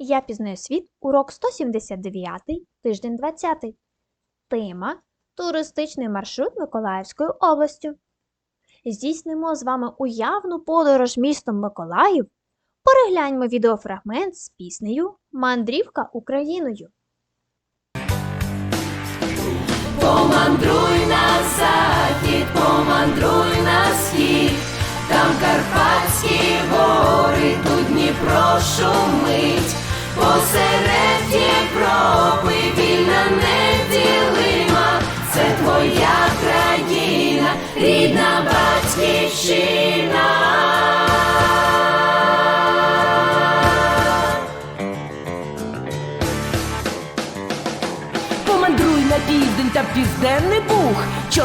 Я пізнаю світ, урок 179, тиждень 20. Тема Туристичний маршрут Миколаївською областю. Здійснимо з вами уявну подорож містом Миколаїв. Перегляньмо відеофрагмент з піснею Мандрівка Україною. Помандруй на захід, помандруй на схід, там Карпатські гори, тут Дніпро шумить, посеред Європи вільна неділима,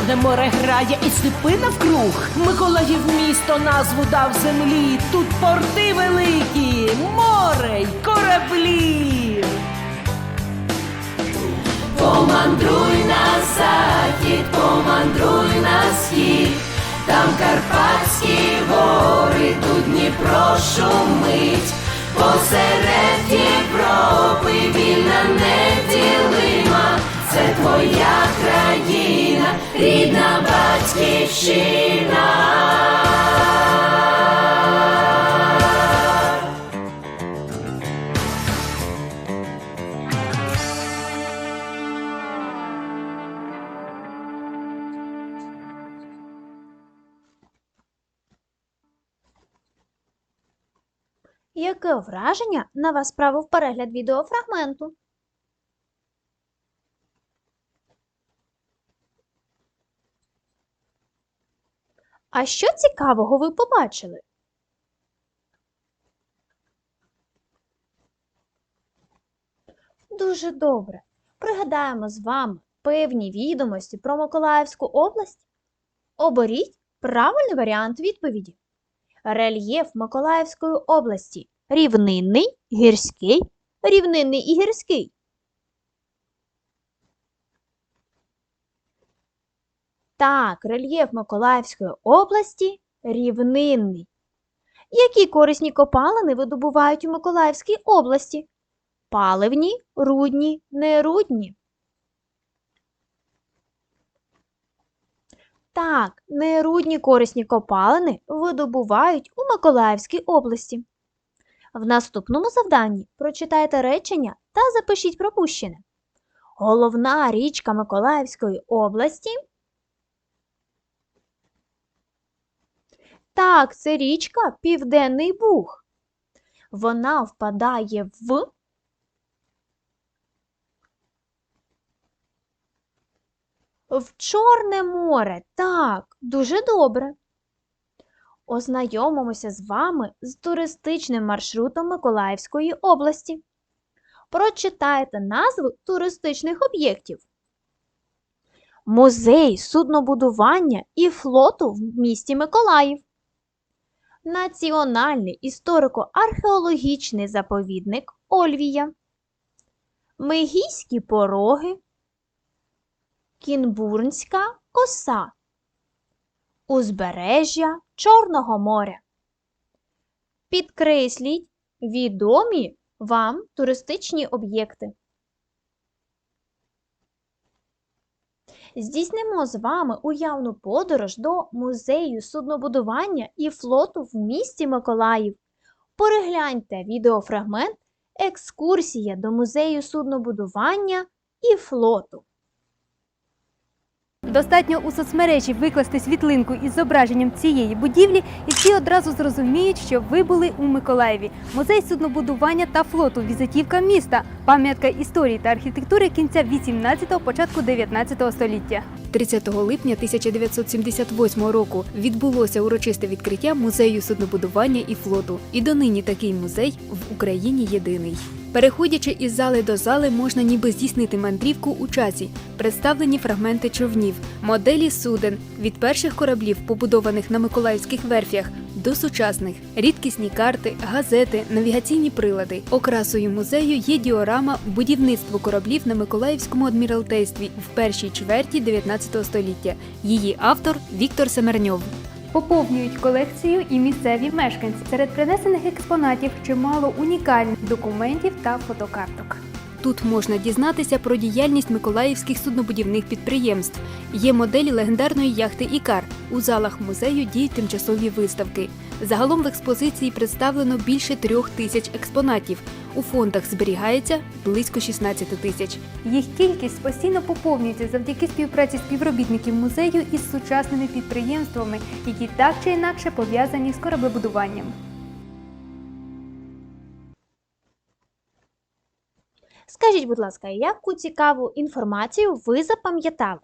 Чорне море грає і степи навкруг. Миколаїв місто назву дав землі. Тут порти великі, море й кораблі. Помандруй на захід, помандруй на схід, там Карпатські гори, тут Дніпро шумить, посеред Європи вільна неділима, це твоя країна, рідна батьківщина. Яке враження на вас справив перегляд відеофрагменту? А що цікавого ви побачили? Дуже добре. Пригадаємо з вами певні відомості про Миколаївську область. Оберіть правильний варіант відповіді. Рельєф Миколаївської області рівнинний, гірський, рівнинний і гірський. Так, рельєф Миколаївської області рівнинний. Які корисні копалини видобувають у Миколаївській області? Паливні, рудні, нерудні. Так, нерудні корисні копалини видобувають у Миколаївській області. В наступному завданні прочитайте речення та запишіть пропущене. Головна річка Миколаївської області. Так, це річка Південний Буг. Вона впадає в В Чорне море. Так, дуже добре. Ознайомимося з вами з туристичним маршрутом Миколаївської області. Прочитайте назви туристичних об'єктів. Музей суднобудування і флоту в місті Миколаїв. Національний історико-археологічний заповідник Ольвія. Мегійські пороги. Кінбурнська коса. Узбережжя Чорного моря. Підкресліть відомі вам туристичні об'єкти. Здійснимо з вами уявну подорож до музею суднобудування і флоту в місті Миколаїв. Перегляньте відеофрагмент Екскурсія до музею суднобудування і флоту. Достатньо у соцмережі викласти світлинку із зображенням цієї будівлі, і всі одразу зрозуміють, що ви були у Миколаєві. Музей суднобудування та флоту, візитівка міста, пам'ятка історії та архітектури кінця 18-го, початку 19 століття. 30 липня 1978 року відбулося урочисте відкриття музею суднобудування і флоту. І донині такий музей в Україні єдиний. Переходячи із зали до зали, можна ніби здійснити мандрівку у часі, представлені фрагменти човнів, моделі суден від перших кораблів, побудованих на миколаївських верфях, до сучасних, рідкісні карти, газети, навігаційні прилади. Окрасою музею є діорама будівництво кораблів на Миколаївському адміралтействі в першій чверті 19 століття. Її автор Віктор Семерньов. Поповнюють колекцію і місцеві мешканці. Серед принесених експонатів чимало унікальних документів та фотокарток. Тут можна дізнатися про діяльність миколаївських суднобудівних підприємств. Є моделі легендарної яхти Ікар. У залах музею діють тимчасові виставки. Загалом в експозиції представлено більше трьох тисяч експонатів. У фондах зберігається близько 16 тисяч. Їх кількість постійно поповнюється завдяки співпраці співробітників музею із сучасними підприємствами, які так чи інакше пов'язані з кораблебудуванням. Скажіть, будь ласка, яку цікаву інформацію ви запам'ятали?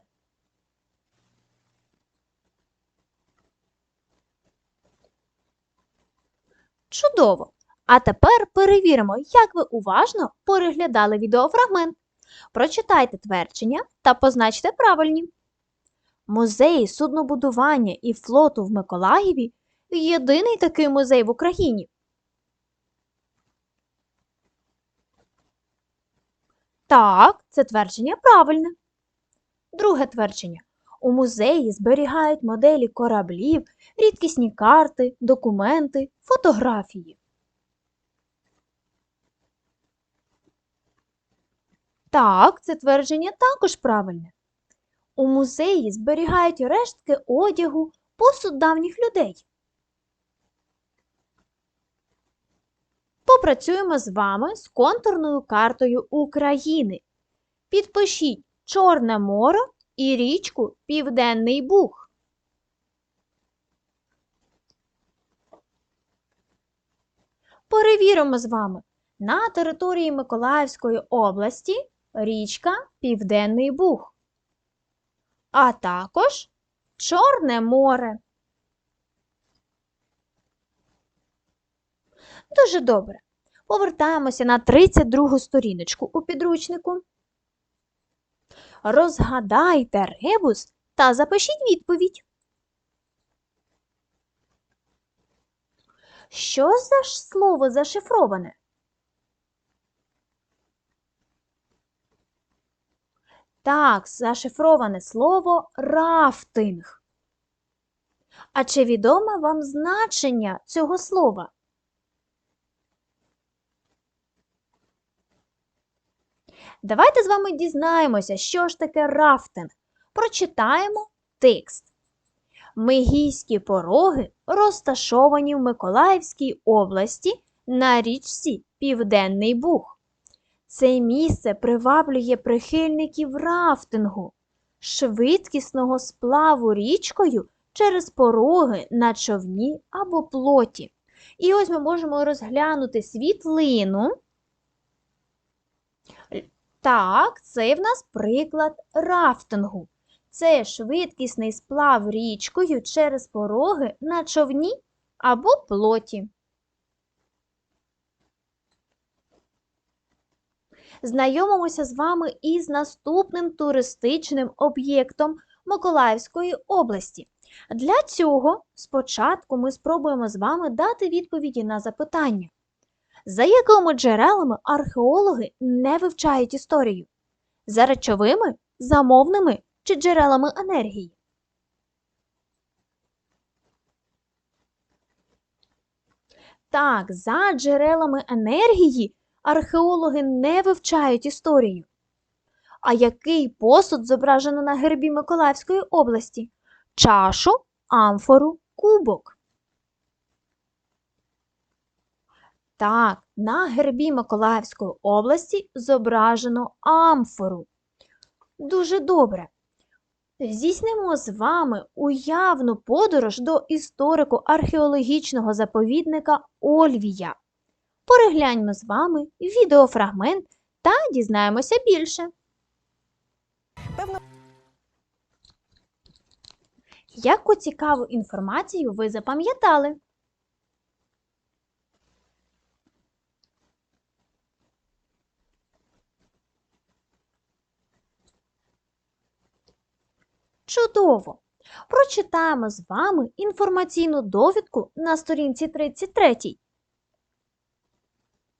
Чудово! А тепер перевіримо, як ви уважно переглядали відеофрагмент. Прочитайте твердження та позначте правильні. Музей суднобудування і флоту в Миколаєві єдиний такий музей в Україні. Так, це твердження правильне. Друге твердження. У музеї зберігають моделі кораблів, рідкісні карти, документи, фотографії. Так, це твердження також правильне. У музеї зберігають рештки одягу, посуд давніх людей. Попрацюємо з вами з контурною картою України. Підпишіть Чорне море і річку Південний Буг. Перевіримо з вами на території Миколаївської області річка Південний Буг, а також Чорне море. Дуже добре. Повертаємося на 32 сторіночку у підручнику. Розгадайте ребус та запишіть відповідь. Що за ж слово зашифроване? Так, зашифроване слово рафтинг. А чи відоме вам значення цього слова? Давайте з вами дізнаємося, що ж таке рафтинг. Прочитаємо текст. Мегійські пороги розташовані в Миколаївській області на річці Південний Буг. Це місце приваблює прихильників рафтингу, швидкісного сплаву річкою через пороги на човні або плоті. І ось ми можемо розглянути світлину. Так, це в нас приклад рафтингу. Це швидкісний сплав річкою через пороги на човні або плоті. Знайомимося з вами із наступним туристичним об'єктом Миколаївської області. Для цього спочатку ми спробуємо з вами дати відповіді на запитання. За якими джерелами археологи не вивчають історію? За речовими, замовними чи джерелами енергії? Так, за джерелами енергії археологи не вивчають історію. А який посуд зображено на гербі Миколаївської області? Чашу, амфору, кубок. Так, на гербі Миколаївської області зображено амфору. Дуже добре. Здійснимо з вами уявну подорож до історико-археологічного заповідника Ольвія. Перегляньмо з вами відеофрагмент та дізнаємося більше. Яку цікаву інформацію ви запам'ятали? Чудово! Прочитаємо з вами інформаційну довідку на сторінці 33.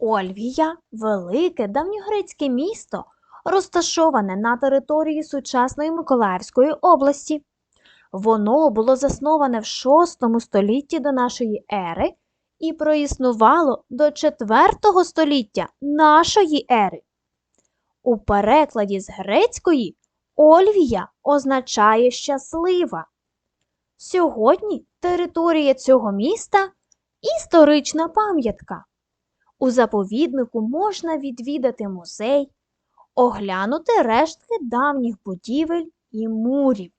Ольвія велике давньогрецьке місто, розташоване на території сучасної Миколаївської області. Воно було засноване в VI столітті до нашої ери і проіснувало до 4 століття нашої ери. У перекладі з грецької Ольвія означає щаслива. Сьогодні територія цього міста історична пам'ятка. У заповіднику можна відвідати музей, оглянути рештки давніх будівель і мурів.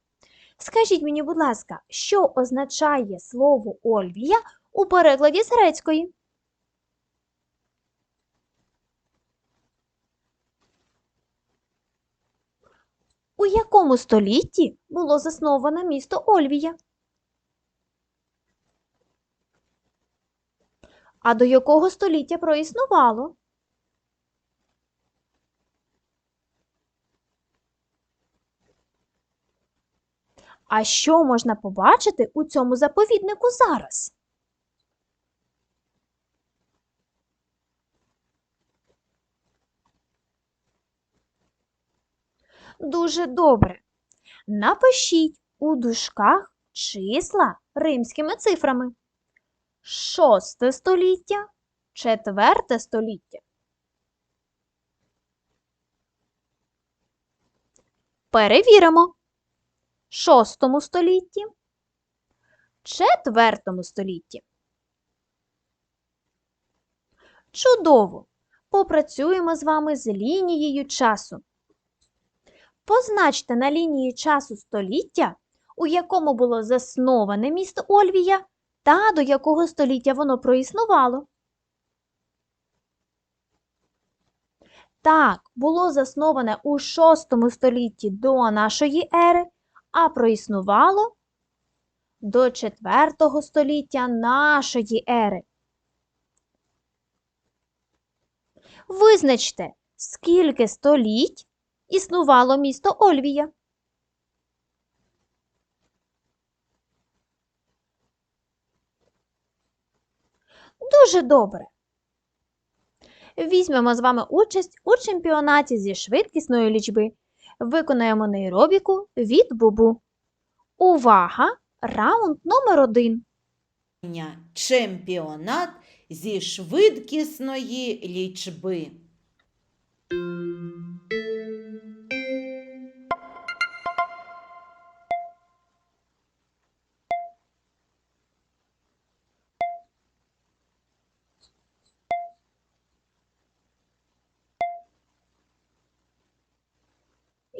Скажіть мені, будь ласка, що означає слово Ольвія у перекладі з грецької? У якому столітті було засноване місто Ольвія? А до якого століття проіснувало? А що можна побачити у цьому заповіднику зараз? Дуже добре. Напишіть у дужках числа римськими цифрами. Шосте століття, четверте століття. Перевіримо. Шостому столітті, четвертому столітті. Чудово! Попрацюємо з вами з лінією часу. Позначте на лінії часу століття, у якому було засноване місто Ольвія, та до якого століття воно проіснувало. Так, було засноване у VI столітті до нашої ери, а проіснувало до IV століття нашої ери. Визначте, скільки століть існувало місто Ольвія. Дуже добре. Візьмемо з вами участь у чемпіонаті зі швидкісної лічби. Виконаємо нейробіку від бубу. Увага! Раунд номер один. Чемпіонат зі швидкісної лічби.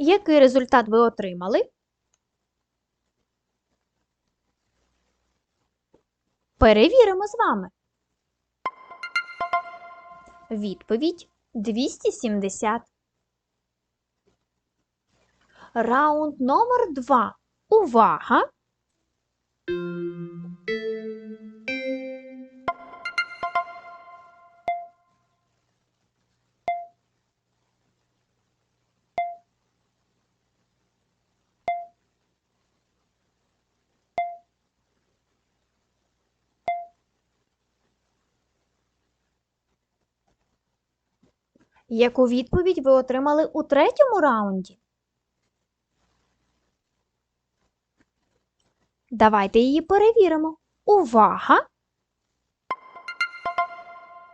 Який результат ви отримали? Перевіримо з вами. Відповідь 270. Раунд номер 2. Увага! Яку відповідь ви отримали у третьому раунді? Давайте її перевіримо. Увага!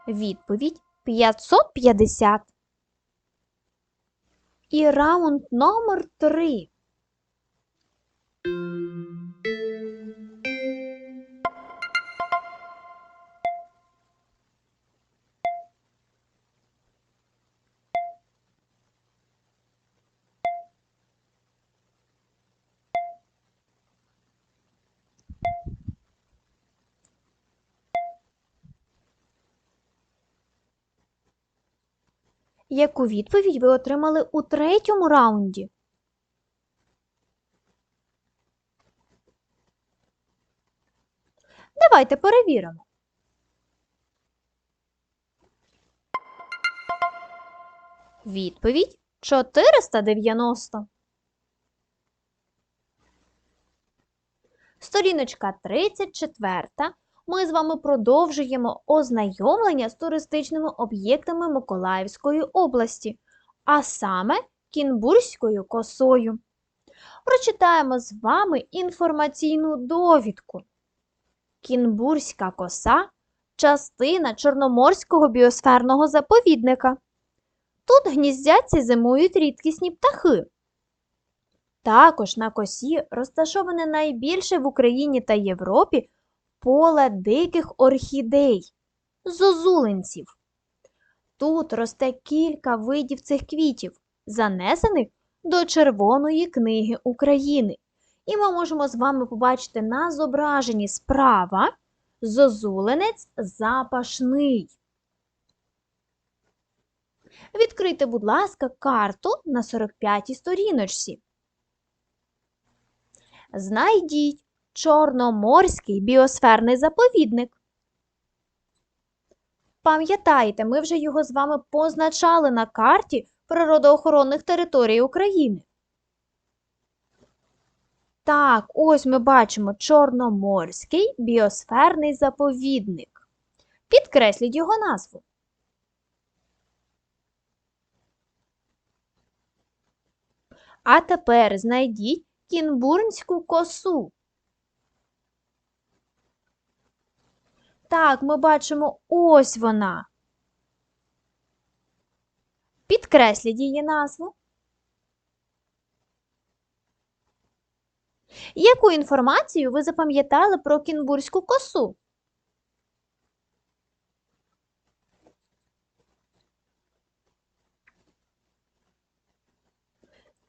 Відповідь 550. І раунд номер 3. Яку відповідь ви отримали у третьому раунді? Давайте перевіримо. Відповідь 490. Сторіночка 34. Ми з вами продовжуємо ознайомлення з туристичними об'єктами Миколаївської області, а саме Кінбурзькою косою. Прочитаємо з вами інформаційну довідку. Кінбурська коса частина Чорноморського біосферного заповідника. Тут гніздяться зимують рідкісні птахи. Також на косі розташоване найбільше в Україні та Європі поле диких орхідей зозуленців. Тут росте кілька видів цих квітів, занесених до Червоної книги України. І ми можемо з вами побачити на зображенні справа зозуленець запашний. Відкрийте, будь ласка, карту на 45-й сторіночці. Знайдіть Чорноморський біосферний заповідник. Пам'ятаєте, ми вже його з вами позначали на карті природоохоронних територій України. Так, ось ми бачимо Чорноморський біосферний заповідник. Підкресліть його назву. А тепер знайдіть Кінбурнську косу. Так, ми бачимо ось вона. Підкресліть її назву. Яку інформацію ви запам'ятали про кінбурську косу?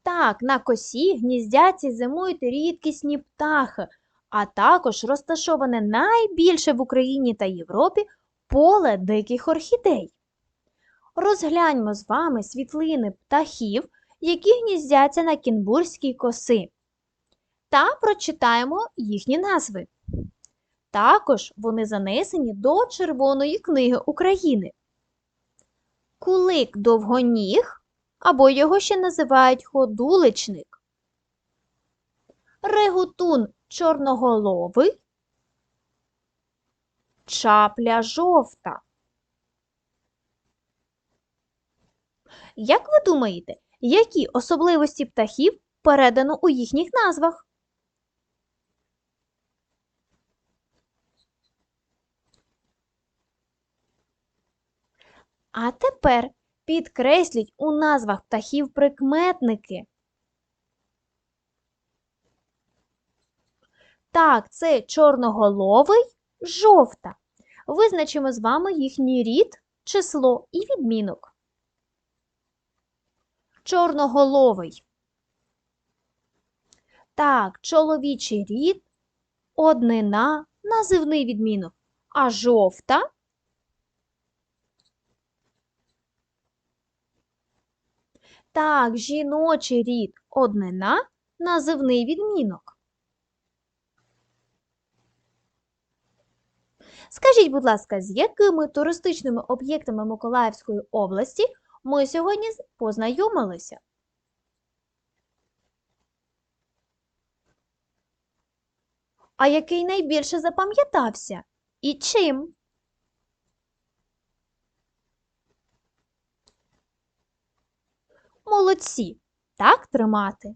Так, на косі гніздяться зимують рідкісні птахи, а також розташоване найбільше в Україні та Європі поле диких орхідей. Розгляньмо з вами світлини птахів, які гніздяться на кінбурзькій коси, та прочитаємо їхні назви. Також вони занесені до Червоної книги України. Кулик довгоніг, або його ще називають ходуличник. Регутун чорноголовий, чапля жовта. Як ви думаєте, які особливості птахів передано у їхніх назвах? А тепер підкресліть у назвах птахів прикметники. Так, це чорноголовий, жовта. Визначимо з вами їхній рід, число і відмінок. Чорноголовий. Так, чоловічий рід, однина, називний відмінок. А жовта Так, жіночий рід однина, називний відмінок. Скажіть, будь ласка, з якими туристичними об'єктами Миколаївської області ми сьогодні познайомилися? А який найбільше запам'ятався? І чим? Молодці! Так тримати.